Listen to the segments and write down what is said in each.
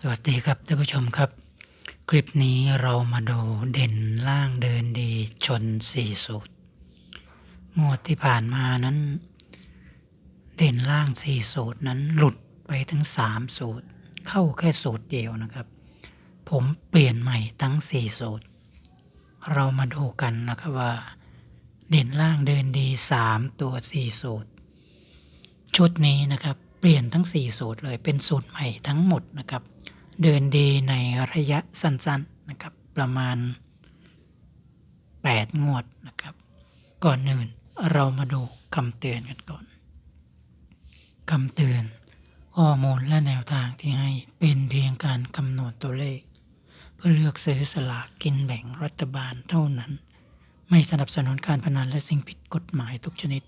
สวัสดีครับท่านผู้ชมครับ คลิปนี้เรามาดูเด่นล่างเดินดีชนสี่สูตรงวดที่ผ่านมานั้น เด่นล่างสี่สูตรนั้นหลุดไปถึงสามสูตร เข้าแค่สูตรเดียวนะครับ ผมเปลี่ยนใหม่ทั้งสี่สูตร เรามาดูกันนะครับว่า เด่นล่างเดินดีสามตัวสี่สูตร ชุดนี้นะครับเปลี่ยนทั้ง4สูตรเลยเป็นสูตรใหม่ทั้งหมดนะครับ เดินดีในระยะสั้นๆนะครับประมาณ 8 งวดนะครับ ก่อนอื่นเรามาดูคำเตือนกันก่อนคำเตือนข้อมูลและแนวทางที่ให้เป็นเพียงการคำนวณตัวเลข เพื่อเลือกซื้อสลากกินแบ่งรัฐบาลเท่านั้น ไม่สนับสนุนการพนันและสิ่งผิดกฎหมายทุกชนิด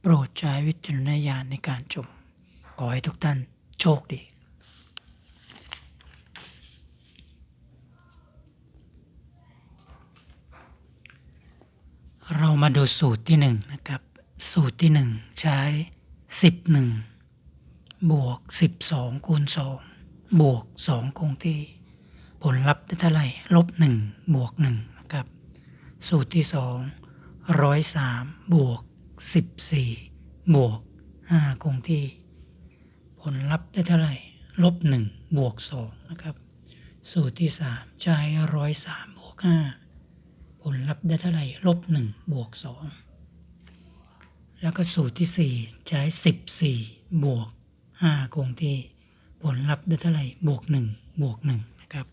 โปรดใช้วิจารณญาณในการชมขอให้ทุกท่านโชคดี เรามาดูสูตรที่หนึ่งนะครับ สูตรที่หนึ่งใช้สิบหนึ่งบวกสิบสองคูณสองบวกสองคงที่ ผลลัพธ์ได้เท่าไหร่ลบหนึ่งบวกหนึ่งนะครับ สูตรที่สองร้อยสามบวกสิบสี่บวกห้าคงที่ ผลลัพธ์ได้เท่าไหร่ลบหนึ่งบวกสองนะครับ สูตรที่สามใช้ร้อยสามบวกห้า ผลลัพธ์ได้เท่าไหร่ลบหนึ่งบวกสองแล้วก็สูตรที่สี่ใช้สิบสี่บวกห้าคงที่ผลลัพธ์ได้เท่าไหร่บวกหนึ่งบวกหนึ่งนะครับ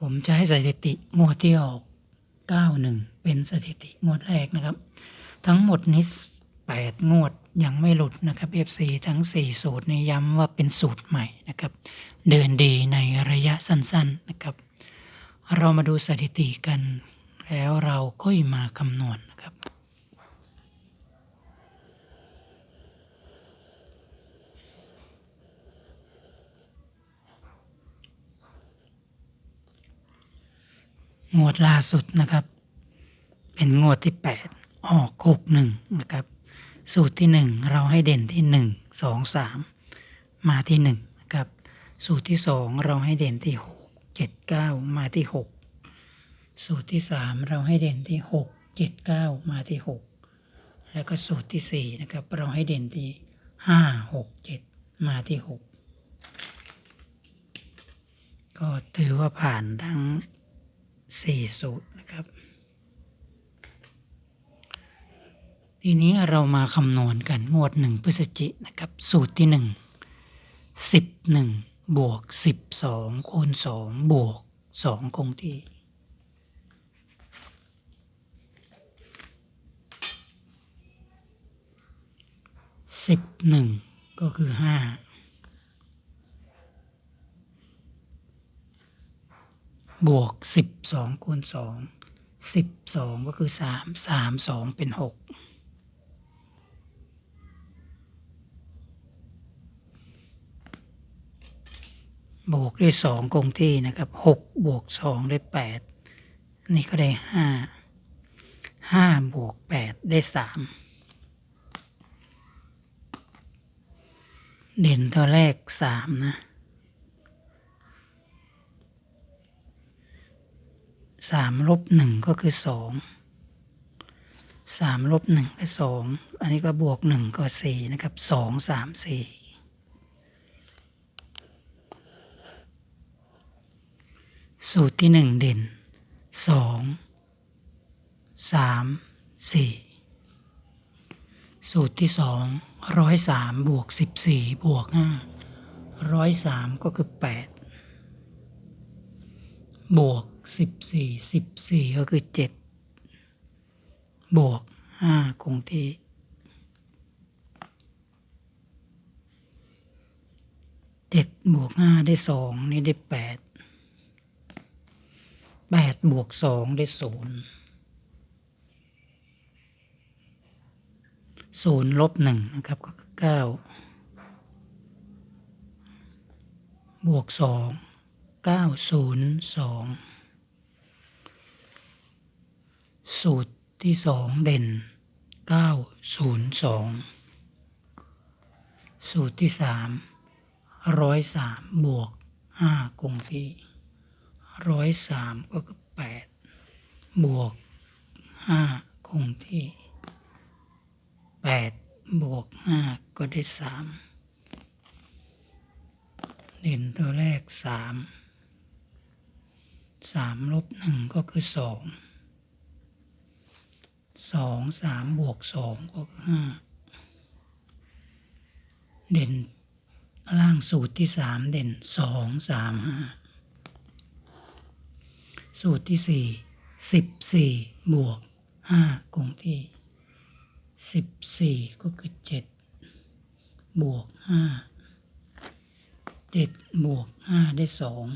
ผมจะให้สถิติงวดที่ออก 91 เป็นสถิติงวดแรกนะครับ ทั้งหมดนี้ 8 งวดยังไม่หลุดนะครับ FC ทั้ง 4 สูตรนี้ย้ำว่าเป็นสูตรใหม่นะครับ เดินดีในระยะสั้นๆนะครับ เรามาดูสถิติกัน แล้วเราค่อยมาคำนวณนะครับ งวดล่าสุดนะครับ เป็นงวดที่ 8 ออกหกหนึ่งนะครับ สูตรที่1เราให้เด่นที่1 2 3มาที่1นะครับ สูตรที่2เราให้เด่นที่6 7 9มาที่6สูตรที่3เราให้เด่นที่6 7 9มาที่6แล้วก็สูตรที่4นะครับ เราให้เด่นที่5 6 7มาที่6ก็ถือว่าผ่านทั้งสี่สูตรนะครับ ทีนี้เรามาคำนวณกันงวดหนึ่งพฤศจินะครับ สูตรที่หนึ่งสิบหนึ่งบวกสิบสองคูณสองบวกสองคงที่สิบหนึ่งก็คือห้าบวกสิบสองคูณสองสิบสองก็คือสามสามสองเป็นหก บวกด้วยสองคงที่นะครับหกบวกสองได้แปดนี่ก็ได้ห้าห้าบวกแปดได้สามเด่นตัวแรกสามนะสามลบหนึ่งก็คือสองสามลบหนึ่งก็สองอันนี้ก็บวกหนึ่งก็สี่นะครับสองสามสี่ สูตรที่หนึ่งเด่นสองสามสี่สูตรที่สองร้อยสามบวกสิบสี่บวกห้าร้อยสามก็คือแปดบวกสิบสี่สิบสี่ก็คือเจ็ดบวกห้าคงที่เจ็ดบวกห้าได้สองนี่ได้แปด แปดบวกสองได้ศูนย์ศูนย์ลบหนึ่งนะครับก็เก้าบวกสองเก้าศูนย์สองสูตรที่สองเด่นเก้าศูนย์สองสูตรที่สามร้อยสามบวกห้าคงที่ ร้อยสามก็คือแปดบวกห้าคงที่แปดบวกห้าก็ได้สามเด่นตัวแรกสามสามลบหนึ่งก็คือสองสองสามบวกสองก็คือห้าเด่นล่างสูตรที่สามเด่นสองสามห้า สูตรที่สี่สิบสี่บวกห้าคงที่สิบสี่ก็คือเจ็ดบวกห้าเจ็ดบวกห้าได้สอง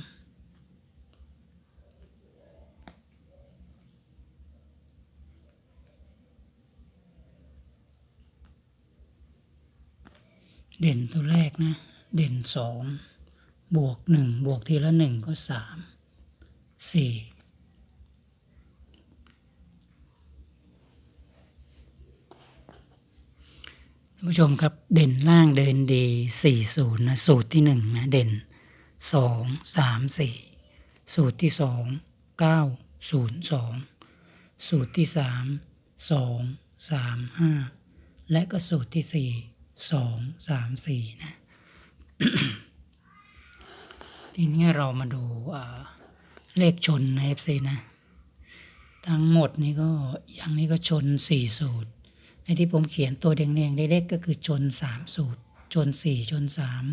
เด่นตัวแรกนะ เด่นสองบวกหนึ่งบวกทีละหนึ่งก็สามสี่านผู้ชมครับเด่นล่างเดินดีสี่ศูนย์นะสูตรที่หนึ่งนะเด่นสองสามสี่สูตรที่สองเก้าศูนย์สองสูตรที่สามสองสามห้าและก็สูตรที่สี่สองสามสี่นะทีนี้เรามาดูเลขชนใน FC นะ ทั้งหมดนี้ก็อย่างนี้ก็ชนสี่สูตร ในที่ผมเขียนตัวแดงๆเล็กๆก็คือชนสามสูตร ชนสี่ชนสาม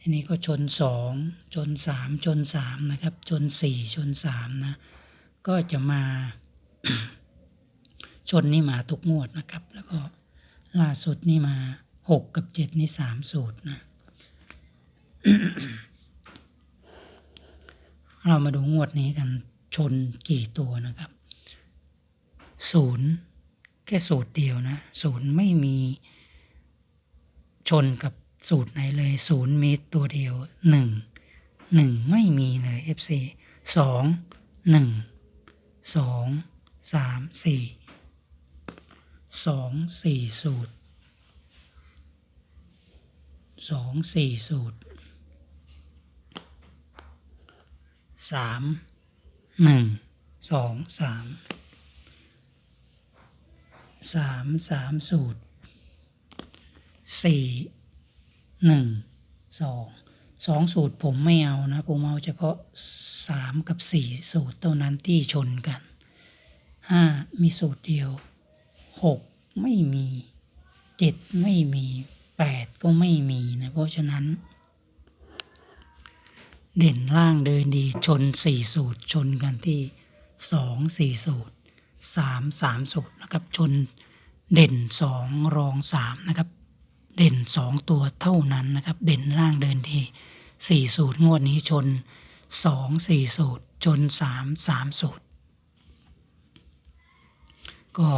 อันนี้ก็ชนสองชนสามชนสามนะครับ ชนสี่ชนสามนะ ก็จะมา ชนนี่มาทุกงวดนะครับ แล้วก็ล่าสุดนี่มาหกกับเจ็ดนี่สามสูตรนะ เรามาดูงวดนี้กันชนกี่ตัวนะครับศูนย์ แค่สูตรเดียวนะศูนย์ไม่มีชนกับสูตรไหนเลยศูนย์มีตัวเดียวหนึ่งหนึ่งไม่มีเลย FC สองหนึ่งสองสามสี่สองสี่สูตรสองสี่สูตรสามหนึ่งสองสาม สามสามสูตรสี่หนึ่งสองสองสูตรผมไม่เอานะผมเอาเฉพาะสามกับสี่สูตรเท่านั้นที่ชนกันห้ามีสูตรเดียวหกไม่มีเจ็ดไม่มีแปดก็ไม่มีนะเพราะฉะนั้น เด่นล่างเดินดีชนสี่สูตรชนกันที่สองสี่สูตร สามสามสูตรนะครับ ชนเด่นสองรองสามนะครับ เด่นสองตัวเท่านั้นนะครับ เด่นล่างเดินดีสี่สูตรงวดนี้ชนสองสี่สูตรชนสามสามสูตร ก็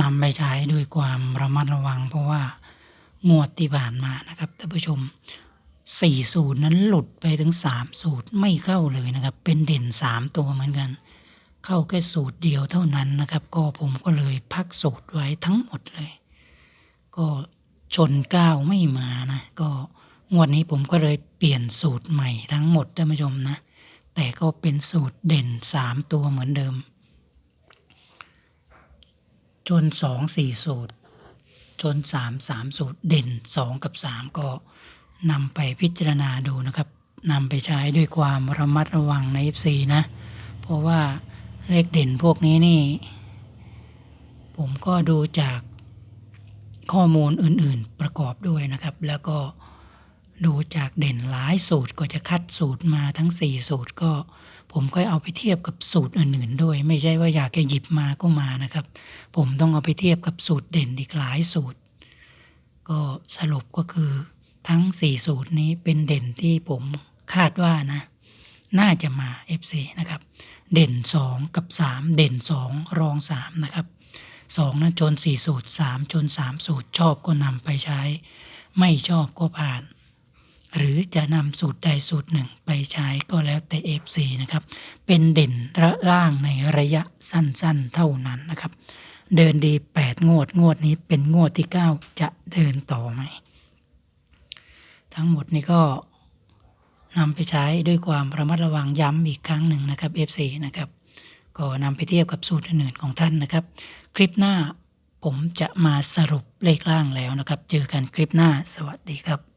นำไปใช้ด้วยความระมัดระวัง เพราะว่างวดที่ผ่านมานะครับท่านผู้ชมสี่สูตรนั้นหลุดไปถึงสามสูตรไม่เข้าเลยนะครับ เป็นเด่นสามตัวเหมือนกัน เข้าแค่สูตรเดียวเท่านั้นนะครับ ก็ผมก็เลยพักสูตรไว้ทั้งหมดเลย ก็ชนก้าวไม่มานะ ก็งวดนี้ผมก็เลยเปลี่ยนสูตรใหม่ทั้งหมดท่านผู้ชมนะ แต่ก็เป็นสูตรเด่นสามตัวเหมือนเดิมจนสองสี่สูตรจนสามสามสูตรเด่นสองกับสามก็นำไปพิจารณาดูนะครับนำไปใช้ด้วยความระมัดระวังใน FC นะ เพราะว่า เลขเด่นพวกนี้นี่ ผมก็ดูจากข้อมูลอื่นๆประกอบด้วยนะครับ แล้วก็ดูจากเด่นหลายสูตรก็จะคัดสูตรมาทั้ง 4 สูตรก็ ผมก็เอาไปเทียบกับสูตรอื่นๆ ด้วย ไม่ใช่ว่าอยากจะหยิบมาก็มานะครับ ผมต้องเอาไปเทียบกับสูตรเด่นอีกหลายสูตร ก็สรุปก็คือทั้ง 4 สูตรนี้เป็นเด่นที่ผมคาดว่านะ น่าจะมา FC นะครับ เด่น 2 กับ 3 เด่น 2 รอง 3 นะครับ 2นะจน 4 สูตร 3 จน 3 สูตรชอบก็นำไปใช้ ไม่ชอบก็ผ่าน หรือจะนำสูตรใดสูตรหนึ่งไปใช้ก็แล้วแต่ FC นะครับ เป็นเด่นระล่างในระยะสั้นๆ เท่านั้นนะครับ เดินดี 8 งวดงวดนี้เป็นงวดที่ 9 จะเดินต่อไหมทั้งหมดนี้ก็ นำไปใช้ด้วยความระมัดระวังย้ำอีกครั้งหนึ่งนะครับ FC นะครับ ก็นำไปเทียบกับสูตรอื่นๆของท่านนะครับ คลิปหน้าผมจะมาสรุปเลขล่างแล้วนะครับ เจอกันคลิปหน้าสวัสดีครับ